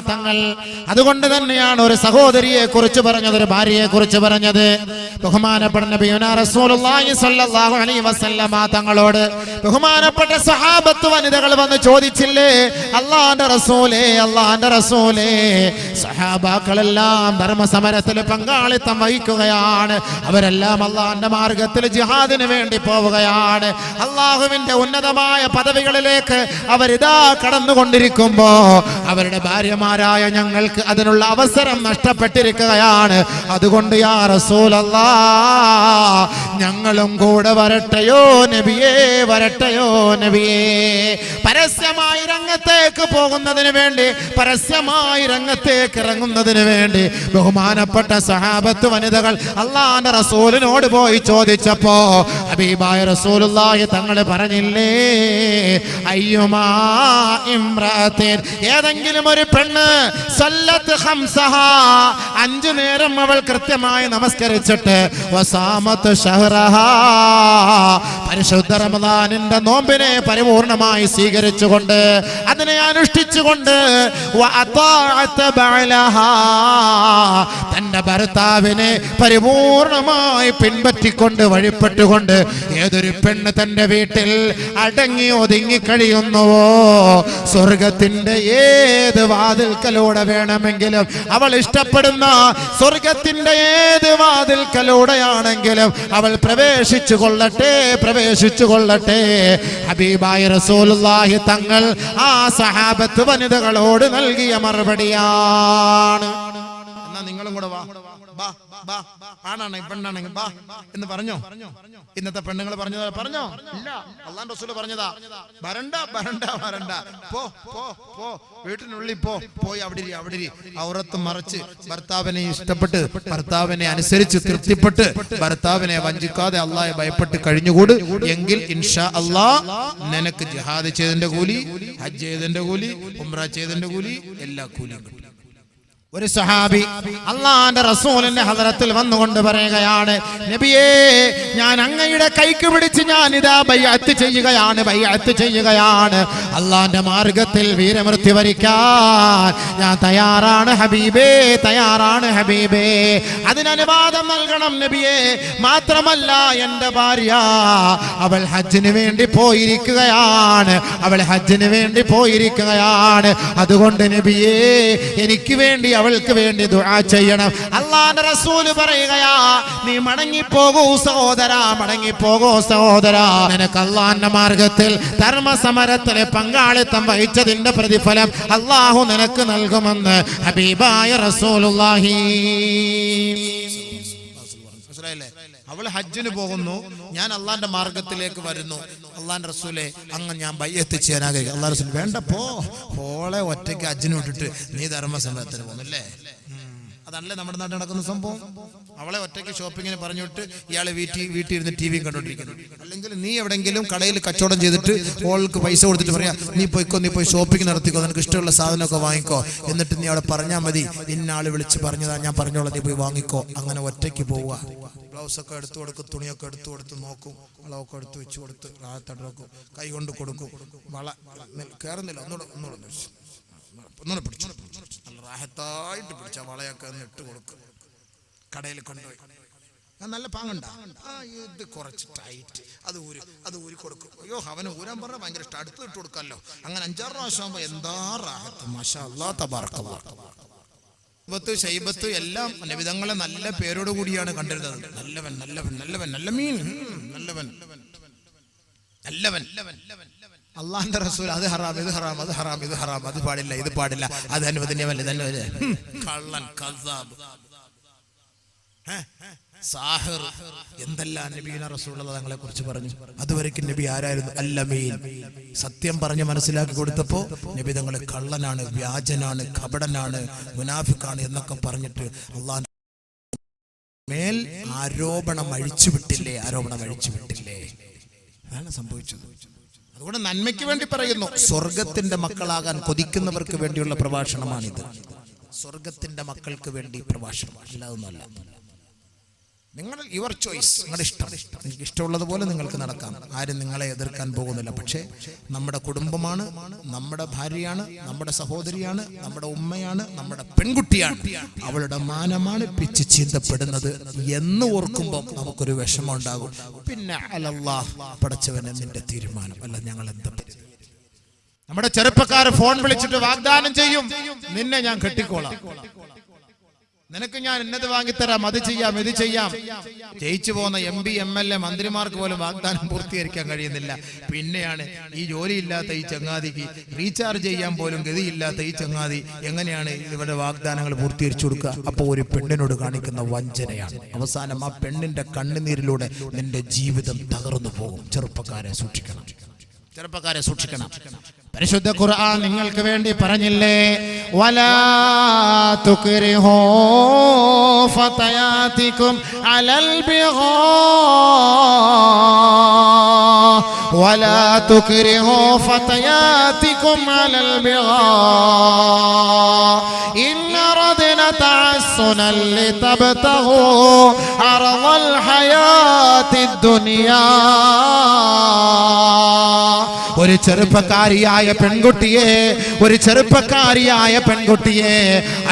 തങ്ങൾ. അതുകൊണ്ട് തന്നെയാണ് ഒരു സഹോദരിയെ കുറിച്ച് പറഞ്ഞത് ഒരു ഭാര്യയെ കുറിച്ച് പറഞ്ഞത്. ബഹുമാനപ്പെട്ട തങ്ങളോട് ബഹുമാനപ്പെട്ട സഹാബത്ത് വനിതകൾ വന്ന് ചോദിച്ചില്ലേ? അള്ളാന്റെ റസൂലേ അള്ളാന്റെ റസൂലേ. സഹാബാക്കളെല്ലാം ധർമ്മസമരത്തിൽ പങ്കാളിത്തം വഹിക്കുകയാണ്. അവരെല്ലാം അള്ളാന്റെ മാർഗത്തിൽ ജിഹാദിന് വേണ്ടി പോവുകയാണ്. അള്ളാഹുവിന്റെ ഉന്നതമായ പദവികളിലേക്ക് അവരിതാ കടന്നുകൊണ്ടിരിക്കുമ്പോ അവരുടെ ഭാര്യമാരായ ഞങ്ങൾക്ക് അതിനുള്ള അവസരം നഷ്ടപ്പെട്ടിരിക്കുകയാണ്. അതുകൊണ്ട് യാ റസൂലല്ല ഞങ്ങളും കൂടെ വരട്ടെയോ നബിയേ വരട്ടെയോ നബിയേ. പരസ്യമായി രംഗത്തേക്ക് പോകുന്നതിന് വേണ്ടി പരസ്യമായി രംഗത്തേക്ക് ഇറങ്ങുന്നതിന് വേണ്ടി ബഹുമാനപ്പെട്ട സഹാബത്ത് വനിതകൾ അള്ളാന്റെ റസൂലിനോട് പോയി ചോദിച്ചപ്പോ ഹബീബായ റസൂലുള്ളാഹി തങ്ങൾ പറഞ്ഞില്ലേ അയ്യുമാ ഏതെങ്കിലും ഒരു പെണ്ണ് സല്ലത്ത് ഹംസഹ അഞ്ചു നേരം അവൾ കൃത്യമായി നമസ്കരിച്ചിട്ട് വസാമത്ത് പരിശുദ്ധ റമദാനിന്റെ നോമ്പിനെ പരിപൂർണമായി സ്വീകരിച്ചുകൊണ്ട് അതിനെ അനുഷ്ഠിച്ചുകൊണ്ട് തന്റെ ഭർത്താവിനെ പരിപൂർണമായി പിൻപറ്റിക്കൊണ്ട് വഴിപ്പെട്ടുകൊണ്ട് ഏതൊരു പെണ്ണ് തന്റെ വീട്ടിൽ അടങ്ങി ഒതുങ്ങി കഴിയുന്നുവോ? സ്വർഗത്തിന്റെ ഏത് വാതിൽക്കലൂടെ വേണമെങ്കിലും അവൾ ഇഷ്ടപ്പെടുന്ന സ്വർഗത്തിന്റെ ഏത് വാതിൽക്കലൂടെയാണെങ്കിലും അവൾ പ്രവേശിച്ചു കൊള്ളട്ടെ പ്രവേശിച്ചു കൊള്ളട്ടെ. ഹബീബായി റസൂലുള്ളാഹി തങ്ങൾ ആ സഹാബത്ത് വനിതകളോട് നൽകിയ മറുപടിയാണ്. നിങ്ങളും കൂടെ വാ. ബാ ബാ. ആണാണെങ്കിൽ പെണ്ണാണെങ്കിൽ ബാ എന്ന് പറഞ്ഞോ? ഇന്നത്തെ പെണ്ണുങ്ങൾ പറഞ്ഞതാ പറഞ്ഞോ? ഇല്ല. അള്ളാൻ റസൂൽ പറഞ്ഞതാ. വരണ്ട വരണ്ട വരണ്ട. പോ പോ പോ. വീട്ടിനുള്ളിൽ പോ. പോയി അവിടെ അവിടെ ഔറത്ത് മറച്ച് ഭർത്താവിനെ ഇഷ്ടപ്പെട്ട് ഭർത്താവിനെ അനുസരിച്ച് തൃപ്തിപ്പെട്ട് ഭർത്താവിനെ വഞ്ചിക്കാതെ അള്ളാഹെ ഭയപ്പെട്ട് കഴിഞ്ഞുകൂട്. എങ്കിൽ ഇൻഷാ അള്ളാ നിനക്ക് ജിഹാദ് ചെയ്തതിന്റെ കൂലി ഹജ്ജ് ചെയ്തതിന്റെ കൂലി ഉംറ ചെയ്തതിന്റെ കൂലി എല്ലാ കൂലിയും കിട്ടും. ഒരു സഹാബി അള്ളാന്റെ റസൂലിന്റെ ഹദരത്തിൽ വന്നുകൊണ്ട് പറയുകയാണ് നബിയേ ഞാൻ അങ്ങയുടെ കൈക്ക് പിടിച്ച് ഞാൻ ഇതാ ബയ്യത്ത് ചെയ്യുകയാണ് ബയ്യത്ത് ചെയ്യുകയാണ്. അള്ളാന്റെ മാർഗത്തിൽ വീരമൃത്യു വരിക്കാൻ ഞാൻ തയ്യാറാണ് ഹബീബേ തയ്യാറാണ് ഹബീബേ. അതിനനുവാദം നൽകണം നബിയേ. മാത്രമല്ല എന്റെ ഭാര്യ അവൾ ഹജ്ജിന് വേണ്ടി പോയിരിക്കുകയാണ് അവൾ ഹജ്ജിന് വേണ്ടി പോയിരിക്കുകയാണ്. അതുകൊണ്ട് നബിയേ എനിക്ക് വേണ്ടി അവൾക്ക് വേണ്ടി ദുആ ചെയ്യണം. അള്ളാന്റെ റസൂൽ പറയുകയാ നീ മടങ്ങിപ്പോകൂ സഹോദര മടങ്ങിപ്പോകൂ സഹോദര. നിനക്ക് അള്ളാന്റെ മാർഗത്തിൽ ധർമ്മസമരത്തിലെ പങ്കാളിത്തം വഹിച്ചതിന്റെ പ്രതിഫലം അള്ളാഹു നിനക്ക് നൽകുമെന്ന് ഹബീബായ റസൂലുള്ളാഹി. അവൾ ഹജ്ജിന് പോകുന്നു. ഞാൻ അള്ളാന്റെ മാർഗത്തിലേക്ക് വരുന്നു. അള്ളാന്റെ റസൂലെ അങ്ങ് ഞാൻ ബയ്യത്ത് ചെയ്യാൻ ആഗ്രഹിക്കും അള്ളാഹ് റസൂൽ വേണ്ട പോ. ഹോളെ ഒറ്റയ്ക്ക് ഹജ്ജിന് വിട്ടിട്ട് നീ ധർമ്മസമരത്തിന് പോകുന്നല്ലേ? അതല്ലേ നമ്മുടെ നാട്ടിൽ നടക്കുന്ന സംഭവം? അവളെ ഒറ്റയ്ക്ക് ഷോപ്പിങ്ങിന് പറഞ്ഞിട്ട് ഇയാളെ വീട്ടിൽ വീട്ടിൽ ഇരുന്ന് ടി വി കണ്ടോണ്ടിരിക്കുന്നു അല്ലെങ്കിൽ നീ എവിടെങ്കിലും കടയിൽ കച്ചവടം ചെയ്തിട്ട് ഓൾക്ക് പൈസ കൊടുത്തിട്ട് പറയാം നീ പോയിക്കോ നീ പോയി ഷോപ്പിംഗ് നടത്തിക്കോ നിനക്ക് ഇഷ്ടമുള്ള സാധനമൊക്കെ വാങ്ങിക്കോ. എന്നിട്ട് നീ അവിടെ പറഞ്ഞാൽ മതി ഇന്നാൾ വിളിച്ച് പറഞ്ഞതാ ഞാൻ പറഞ്ഞോളാം നീ പോയി വാങ്ങിക്കോ. അങ്ങനെ ഒറ്റയ്ക്ക് പോവുക. ബ്ലൗസ് ഒക്കെ എടുത്തു കൊടുക്കും തുണിയൊക്കെ എടുത്തു കൊടുത്ത് നോക്കും വളമൊക്കെ എടുത്ത് വെച്ച് കൊടുത്ത് റാത്തടക്കും കൈ കൊണ്ട് കൊടുക്കും. വള കയറുന്നില്ല ഒന്നുകൂടെ ഒന്നുകൂടെ. ഒന്നുകൂടെ പിടിച്ചു. റാഹത്തായിട്ട് പിടിച്ച വളയൊക്കെ ഒന്ന് ഇട്ട് കൊടുക്കും. കടയിൽ കൊണ്ടുപോയി. നല്ല പാങ്ങണ്ട? ആ ഇത് കുറച്ച് ടൈറ്റ് അത് ഊരി അത് ഊരി കൊടുക്കും. അയ്യോ അവന് ഊരാൻ പറഞ്ഞാൽ ഭയങ്കര ഇഷ്ടം. അടുത്ത് ഇട്ട് കൊടുക്കാമല്ലോ അങ്ങനെ അഞ്ചാറ് പ്രാവശ്യം ആകുമ്പോൾ എന്താ റാഹത്ത്? മാഷാ അല്ലാത്ത ത്ത് ശൈബത്ത് എല്ലാം നബിതങ്ങളെ നല്ല പേരോട് കൂടിയാണ് കണ്ടിരുന്നത്. നല്ലവൻ നല്ലവൻ നല്ലവൻ നല്ല മീൻ. നല്ലവൻ. നല്ലവൻ. അള്ളാന്റെ റസൂൽ അത് ഹറാം ഇത് ഹറാം അത് ഹറാം ഇത് ഹറാം അത് പാടില്ല ഇത് പാടില്ല. അത് അനുവദനീയമല്ല കള്ളൻ കസാബ്. സാഹിർ എന്തെല്ലാം നബീന റസൂള്ള തങ്ങളെ കുറിച്ച് പറഞ്ഞു? അതുവരെയ്ക്കും നബി ആരായിരുന്നു? അല്ലമീൻ. സത്യം പറഞ്ഞ് മനസ്സിലാക്കി കൊടുത്തപ്പോ നബി തങ്ങളെ കള്ളനാണ് വ്യാജനാണ് കപടനാണ് മുനാഫിക്കാണ് എന്നൊക്കെ പറഞ്ഞിട്ട് അള്ളാൻ മേൽ ആരോപണം അഴിച്ചു വിട്ടില്ലേ ആരോപണം അഴിച്ചു വിട്ടില്ലേ അതാണ് സംഭവിച്ചത്. അതുകൊണ്ട് നന്മയ്ക്ക് വേണ്ടി പറയുന്നു സ്വർഗത്തിന്റെ മക്കളാകാൻ കൊതിക്കുന്നവർക്ക് വേണ്ടിയുള്ള പ്രഭാഷണമാണിത്. സ്വർഗത്തിന്റെ മക്കൾക്ക് വേണ്ടി പ്രഭാഷണം. അല്ലാതൊന്നുമല്ല. നിങ്ങൾ യുവർ ചോയ്സ് നിങ്ങളുടെ ഇഷ്ടം. നിങ്ങൾക്ക് ഇഷ്ടമുള്ളതുപോലെ നിങ്ങൾക്ക് നടക്കാം. ആരും നിങ്ങളെ എതിർക്കാൻ പോകുന്നില്ല. പക്ഷേ നമ്മുടെ കുടുംബമാണ് നമ്മുടെ ഭാര്യയാണ് നമ്മുടെ സഹോദരിയാണ് നമ്മുടെ ഉമ്മയാണ് നമ്മുടെ പെൺകുട്ടിയാണ്. അവളുടെ മാനമാണ് പിച്ച് ചീന്തപ്പെടുന്നത് എന്ന് ഓർക്കുമ്പോൾ നമുക്കൊരു വിഷമം ഉണ്ടാകും പിന്നെ അലല്ലാഹ് പടച്ചവനെ നിന്റെ തീരുമാനം. അല്ല ഞങ്ങൾ എന്താ നമ്മുടെ ചെറുപ്പക്കാർ ഫോൺ വിളിച്ചിട്ട് വാഗ്ദാനം ചെയ്യും. നിന്നെ ഞാൻ കെട്ടിക്കോളാം. നിനക്ക് ഞാൻ ഇന്നത് വാങ്ങിത്തരാം അത് ചെയ്യാം ഇത് ചെയ്യാം. ജയിച്ചു പോകുന്ന M P M L A മന്ത്രിമാർക്ക് പോലും വാഗ്ദാനം പൂർത്തീകരിക്കാൻ കഴിയുന്നില്ല. പിന്നെയാണ് ഈ ജോലിയില്ലാത്ത ഈ ചങ്ങാതിക്ക് റീചാർജ് ചെയ്യാൻ പോലും ഗതിയില്ലാത്ത ഈ ചങ്ങാതി എങ്ങനെയാണ് ഇവരുടെ വാഗ്ദാനങ്ങൾ പൂർത്തീകരിച്ചു കൊടുക്കുക? അപ്പോൾ ഒരു പെണ്ണിനോട് കാണിക്കുന്ന വഞ്ചനയാണ്. അവസാനം ആ പെണ്ണിന്റെ കണ്ണുനീരിലൂടെ നിന്റെ ജീവിതം തകർന്നു പോകും. ചെറുപ്പക്കാരെ സൂക്ഷിക്കണം. ചെറുപ്പക്കാരെ സൂക്ഷിക്കണം. പരിശുദ്ധ ഖുർആൻ നിങ്ങൾക്ക് വേണ്ടി പറഞ്ഞില്ലേ? വലാ അലൽ ബിഗാ വലാ تكرهوا فتياتكم അലൽ البغاء. إن അറദ്ന تعسنا لتبتغوا عرض الحياة ദുനിയാ ഒരു ചെറുപ്പക്കാരിയായ പെൺകുട്ടിയെ ഒരു ചെറുപ്പക്കാരിയായ പെൺകുട്ടിയെ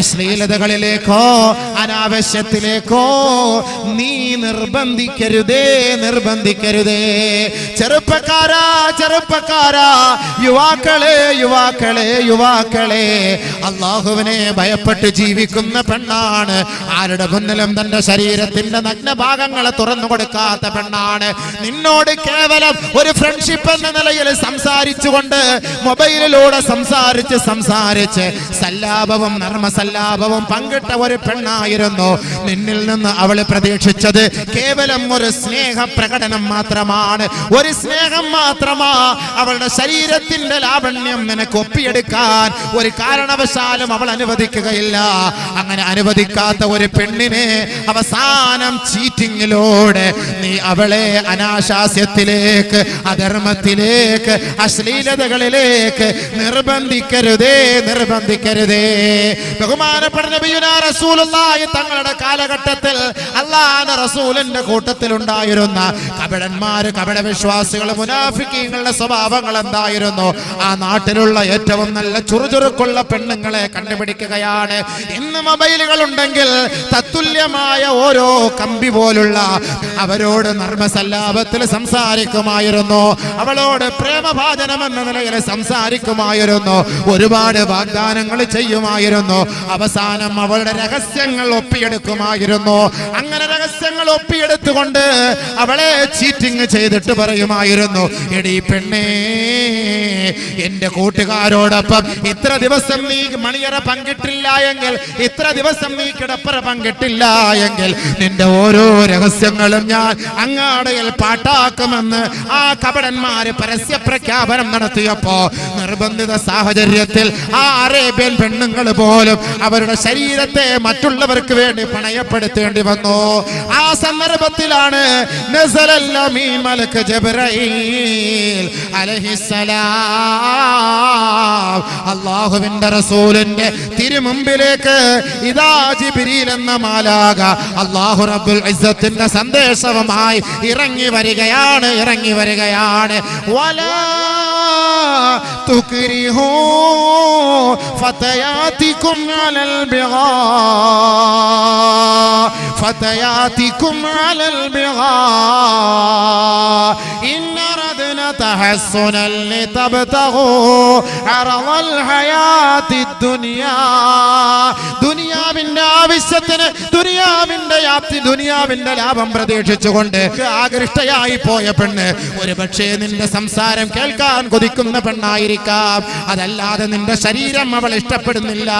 അശ്ലീലതകളിലേക്കോ അനാവശ്യത്തിലേക്കോ നീ നിർബന്ധിക്കരുതേ നിർബന്ധിക്കരുതേ. ചെറുപ്പക്കാരാ ചെറുപ്പക്കാരാ യുവാക്കളെ യുവാക്കളെ യുവാക്കളെ. അള്ളാഹുവിനെ ഭയപ്പെട്ട് ജീവിക്കുന്ന പെണ്ണാണ്. ആരുടെ മുന്നിലും തന്റെ ശരീരത്തിന്റെ നഗ്നഭാഗങ്ങളെ തുറന്നു കൊടുക്കാത്ത പെണ്ണാണ്. നിന്നോട് കേവലം ഒരു ഫ്രണ്ട്ഷിപ്പ് എന്ന നിലയിൽ സംസാരിച്ചുകൊണ്ട് മൊബൈലിലൂടെ സംസാരിച്ച് സംസാരിച്ച് സല്ലാപവും നർമ്മസല്ലാപവും പങ്കിട്ട ഒരു പെണ്ണായിരുന്നു നിന്നിൽ നിന്ന് അവൾ പ്രതീക്ഷിച്ചത് കേവലം ഒരു സ്നേഹ പ്രകടനം മാത്രമാണ്. ഒരു സ്നേഹം മാത്രമാ അവളുടെ ശരീരത്തിന്റെ ലാവണ്യം നിനക്ക് ഒപ്പിയെടുക്കാൻ ഒരു കാരണവശാലും അവൾ അനുവദിക്കുകയില്ല. അങ്ങനെ അനുവദിക്കാത്ത ഒരു പെണ്ണിനെ അവസാനം ചീറ്റിങ്ങിലൂടെ നീ അവളെ അനാശാസ്യത്തിലേക്ക് അധർമ്മത്തിലേക്ക് അശ്ലീലതകളിലേക്ക് നിർബന്ധിക്കരുതേ നിർബന്ധിക്കരുതേ. ബഹുമാനപ്പെട്ട റസൂലുള്ളാഹി തങ്ങളുടെ കാലഘട്ടത്തിൽ അള്ളാഹുവിന്റെ റസൂലിന്റെ കൂട്ടത്തിൽ ഉണ്ടായിരുന്ന കപടന്മാര് കപട വിശ്വാസികൾ മുനാഫിക്കീങ്ങളുടെ സ്വഭാവങ്ങൾ എന്തായിരുന്നു? ആ നാട്ടിലുള്ള ഏറ്റവും നല്ല ചുറുചുറുക്കുള്ള പെണ്ണുങ്ങളെ കണ്ടുപിടിക്കുകയാണ്. ഇന്ന് മൊബൈലുകൾ ഉണ്ടെങ്കിൽ തത്തുല്യമായ ഓരോ കമ്പി പോലുള്ള അവരോട് നർമ്മസല്ലാപത്തിൽ സംസാരിക്കുമായിരുന്നു. അവളോട് പ്രേമഭാചനം എന്ന നിലയിൽ സംസാരിക്കുമായിരുന്നു. ഒരുപാട് വാഗ്ദാനങ്ങൾ ചെയ്യുമായിരുന്നു. അവസാനം അവളുടെ രഹസ്യങ്ങൾ ഒപ്പിയെടുക്കുമായിരുന്നു. അങ്ങനെ രഹസ്യങ്ങൾ ഒപ്പിയെടുത്തുകൊണ്ട് അവളെ ചീറ്റിങ് ചെയ്തിട്ട് പറയുമായിരുന്നു എടി പെണ്ണേ എന്റെ കൂട്ടുകാരോടൊപ്പം ഇത്ര ദിവസം നീ മണിയറ പങ്കിട്ടില്ല എങ്കിൽ ഇത്ര ദിവസം നീ കിടപ്പറ പങ്കിട്ടില്ല എങ്കിൽ നിന്റെ ഓരോ രഹസ്യങ്ങളും ഞാൻ അങ്ങാടയിൽ പാട്ടാക്കുമെന്ന് ആ കപടന്മാര് പരസ്യ പ്രഖ്യാപനം നടത്തിയപ്പോ നിർബന്ധിത സാഹചര്യത്തിൽ ആ അറേബ്യൻ പെണ്ണുങ്ങൾ പോലും അവരുടെ ശരീരത്തെ മറ്റുള്ളവർക്ക് വേണ്ടി പണയപ്പെടുത്തേണ്ടി വന്നു. ആ സന്ദർഭത്തിലാണ് അള്ളാഹുവിന്റെ റസൂലിന്റെ തിരുമുമ്പിലേക്ക് ഇതാ ജിബിരിൽ എന്ന മാലാക അള്ളാഹു റബ്ബുൽ ഇസ്സത്തിന്റെ സന്ദേശവുമായി ഇറങ്ങി വരികയാണ് ഇറങ്ങി വരികയാണ്. വലാ تكرهوا فتياتكم على البغاء فتياتكم على البغاء. إن أردنا تحصنا لتبتغوا عرض الحياة الدنيا. دنيا بالنابسة دنيا ദുനിയാവിന്റെ വ്യാപ്തി ദുനിയാവിന്റെ ലാഭം പ്രതീക്ഷിച്ചുകൊണ്ട് ആകൃഷ്ടയായി പോയ പെണ്ണ് ഒരു പക്ഷേ നിന്റെ സംസാരം കേൾക്കാൻ കൊതിക്കുന്ന പെണ്ണായിരിക്കാം. അതല്ലാതെ നിന്റെ ശരീരം അവൾ ഇഷ്ടപ്പെടുന്നില്ല.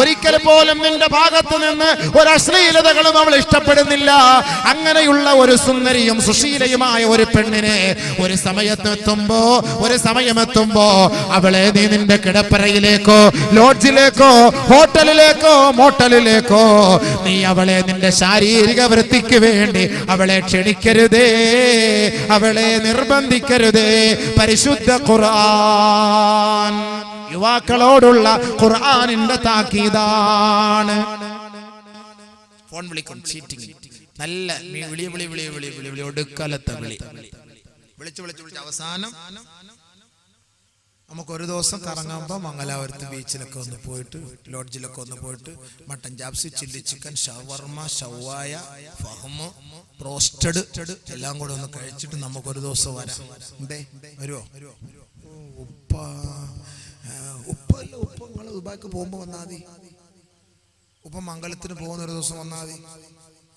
ഒരിക്കൽ പോലും നിന്റെ ഭാഗത്ത് നിന്ന് ഒരു അശ്ലീലതകളും അവൾ ഇഷ്ടപ്പെടുന്നില്ല. അങ്ങനെയുള്ള ഒരു സുന്ദരിയും സുശീലയുമായ ഒരു പെണ്ണിനെ ഒരു സമയത്തെത്തുമ്പോ ഒരു സമയമെത്തുമ്പോ അവളെ നീ നിന്റെ കിടപ്പറയിലേക്കോ ലോഡ്ജിലേക്കോ ഹോട്ടലിലേക്കോ മോട്ടലിലേക്കോ നീ അവളെ നിന്റെ ശാരീരിക വൃത്തിക്ക് വേണ്ടി അവളെ ക്ഷണിക്കരുതേ അവളെ നിർബന്ധിക്കരുതേ. പരിശുദ്ധ ഖുർആൻ യുവാക്കളോടുള്ള ഖുർആനിന്റെ താക്കീതാണ്. ഫോൺ വിളിക്കും ചീറ്റിംഗ് നല്ല വിളി വിളി വിളി വിളി വിളി വിളി ഒടുക്കലത്തെ വിളി. വിളിച്ച് വിളിച്ച് വിളിച്ച്. അവസാനം നമുക്ക് ഒരു ദിവസം കറങ്ങുമ്പോൾ മംഗലാപുരത്ത് ബീച്ചിലൊക്കെ ഒന്ന് പോയിട്ട് ലോഡ്ജിലൊക്കെ ഒന്ന് പോയിട്ട് മട്ടൻ ചാപ്സ് ചില്ലി ചിക്കൻ ഷവർമ ഷവായ ഫഹമ് പ്രോസ്റ്റഡ് എല്ലാം കൂടെ ഒന്ന് കഴിച്ചിട്ട് നമുക്കൊരു ദിവസം വരാം. എന്തേ? വരുമോ ഉപ്പ. ഉപ്പല്ല ഉപ്പ നിങ്ങൾ ദുബായ്ക്ക് പോകുമ്പോൾ വന്നാൽ മതി. ഉപ്പ മംഗലത്തിന് പോകുന്ന ഒരു ദിവസം വന്നാൽ മതി.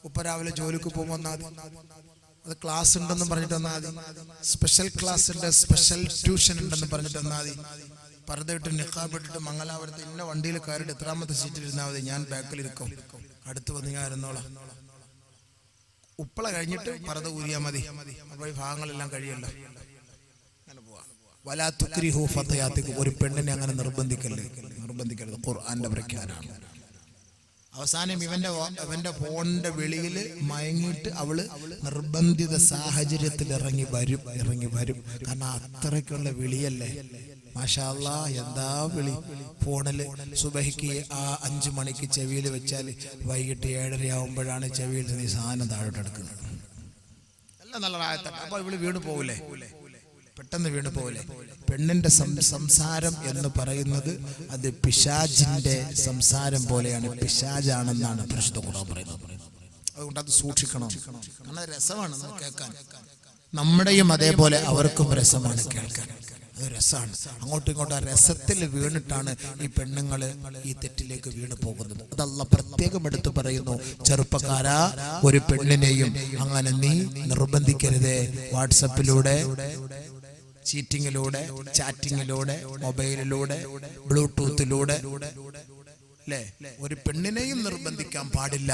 ഉപ്പ രാവിലെ ജോലിക്ക് പോകുമ്പോൾ വന്നാൽ മതി. അത് ക്ലാസ് ഉണ്ടെന്ന് പറഞ്ഞിട്ട് വന്നാൽ സ്പെഷ്യൽ ക്ലാസ് ഉണ്ട് സ്പെഷ്യൽ ട്യൂഷൻ ഉണ്ടെന്ന് പറഞ്ഞിട്ട് വന്നാൽ പർദ്ദയിട്ട് നിക്കാബ് ഇട്ടിട്ട് മംഗലാപുരത്ത് ഇന്ന വണ്ടിയിൽ കയറിയിട്ട് എത്രാമത്തെ സീറ്റിൽ ഇരുന്നാൽ മതി. ഞാൻ ബാക്കിലിരിക്കും അടുത്ത് വന്ന് ഞാൻ ഇരുന്നോളാം. ഉപ്പള കഴിഞ്ഞിട്ട് പറത ഊരിയാ മതി. അപ്പോൾ ഭാഗങ്ങളെല്ലാം കഴിയല്ലോ അങ്ങനെ പോവാം. വലാ തുക്രിഹു ഫതയാത്തിക്കും. ഒരു പെണ്ണിനെ അങ്ങനെ നിർബന്ധിക്കല്ലേ? നിർബന്ധിക്കരുത്. ഖുർആന്റെ പ്രഖ്യാനാണ് അവസാനം ഇവന്റെ ഇവന്റെ ഫോണിന്റെ വെളിയിൽ മയങ്ങിയിട്ട് അവൾ നിർബന്ധിത സാഹചര്യത്തിൽ ഇറങ്ങി വരും ഇറങ്ങി വരും. കാരണം അത്രയ്ക്കുള്ള വിളിയല്ലേ? മാഷാല്ല എന്താ വിളി? ഫോണിൽ സുബഹിക്ക് ആ അഞ്ചു മണിക്ക് ചെവിയിൽ വെച്ചാൽ വൈകിട്ട് ഏഴര ആവുമ്പോഴാണ് ചെവിയിൽ നീ സാധനം താഴോട്ട് എടുക്കുന്നത്. എല്ലാം നല്ല റായത്താണ് അപ്പൊ ഇവൾ വീട് പോവില്ലേ പെട്ടെന്ന് വീണ് പോലെ പെണ്ണിന്റെ സംസാരം എന്ന് പറയുന്നത് അത് പിശാജിന്റെ സംസാരം പോലെയാണ്. പിശാജാണെന്നാണ് പരിശുദ്ധ ഖുർആൻ പറയുന്നത്. അതുകൊണ്ട് അത് സൂക്ഷിക്കണം. കാരണം രസമാണ് കേൾക്കാൻ. നമ്മുടെയും അതേപോലെ അവർക്കും രസമാണ് കേൾക്കാൻ. അത് രസമാണ്. അങ്ങോട്ടും ഇങ്ങോട്ടും ആ രസത്തിൽ വീണിട്ടാണ് ഈ പെണ്ണുങ്ങൾ ഈ തെറ്റിലേക്ക് വീണ് പോകുന്നത്. അതല്ല പ്രത്യേകം എടുത്തു പറയുന്നു ചെറുപ്പക്കാരാ ഒരു പെണ്ണിനെയും അങ്ങനെ നീ നിർബന്ധിക്കരുതേ. വാട്സപ്പിലൂടെ ചീറ്റിങ്ങിലൂടെ ചാറ്റിങ്ങിലൂടെ മൊബൈലിലൂടെ ബ്ലൂടൂത്തിലൂടെ അല്ലേ ഒരു പെണ്ണിനെയും നിർബന്ധിക്കാൻ പാടില്ല